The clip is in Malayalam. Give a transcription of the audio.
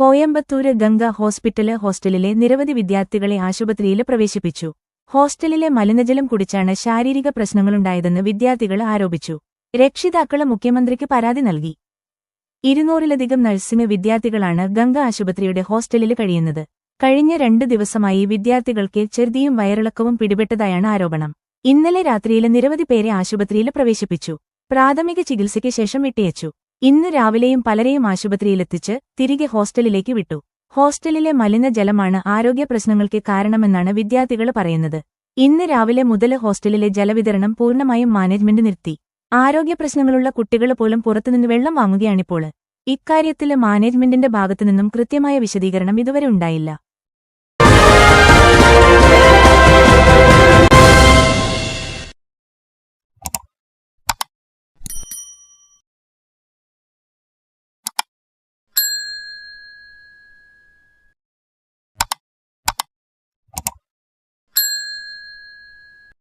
കോയമ്പത്തൂര് ഗംഗ ഹോസ്പിറ്റൽ ഹോസ്റ്റലിലെ നിരവധി വിദ്യാർത്ഥികളെ ആശുപത്രിയിൽ പ്രവേശിപ്പിച്ചു. ഹോസ്റ്റലിലെ മലിനജലം കുടിച്ചാണ് ശാരീരിക പ്രശ്നങ്ങളുണ്ടായതെന്ന് വിദ്യാർത്ഥികൾ ആരോപിച്ചു. രക്ഷിതാക്കൾ മുഖ്യമന്ത്രിക്ക് പരാതി നൽകി. ഇരുന്നൂറിലധികം നഴ്സിംഗ് വിദ്യാർത്ഥികളാണ് ഗംഗ ആശുപത്രിയുടെ ഹോസ്റ്റലിൽ കഴിയുന്നത്. കഴിഞ്ഞ രണ്ട് ദിവസമായി വിദ്യാർത്ഥികൾക്ക് ചെറുതിയും വയറിളക്കവും പിടിപെട്ടതായാണ് ആരോപണം. ഇന്നലെ രാത്രിയിൽ നിരവധി പേരെ ആശുപത്രിയിൽ പ്രവേശിപ്പിച്ചു. പ്രാഥമിക ചികിത്സയ്ക്ക് ശേഷം വിട്ടയച്ചു. ഇന്ന് രാവിലെയും പലരെയും ആശുപത്രിയിലെത്തിച്ച് തിരികെ ഹോസ്റ്റലിലേക്ക് വിട്ടു. ഹോസ്റ്റലിലെ മലിനജലമാണ് ആരോഗ്യ പ്രശ്നങ്ങൾക്ക് കാരണമെന്നാണ് വിദ്യാർത്ഥികൾ പറയുന്നത്. ഇന്ന് രാവിലെ മുതൽ ഹോസ്റ്റലിലെ ജലവിതരണം പൂർണമായും മാനേജ്മെന്റ് നിർത്തി. ആരോഗ്യ പ്രശ്നങ്ങളുള്ള കുട്ടികൾ പോലും പുറത്തുനിന്ന് വെള്ളം വാങ്ങുകയാണിപ്പോൾ. ഇക്കാര്യത്തിൽ മാനേജ്മെന്റിന്റെ ഭാഗത്തുനിന്നും കൃത്യമായ വിശദീകരണം ഇതുവരെ ഉണ്ടായില്ല.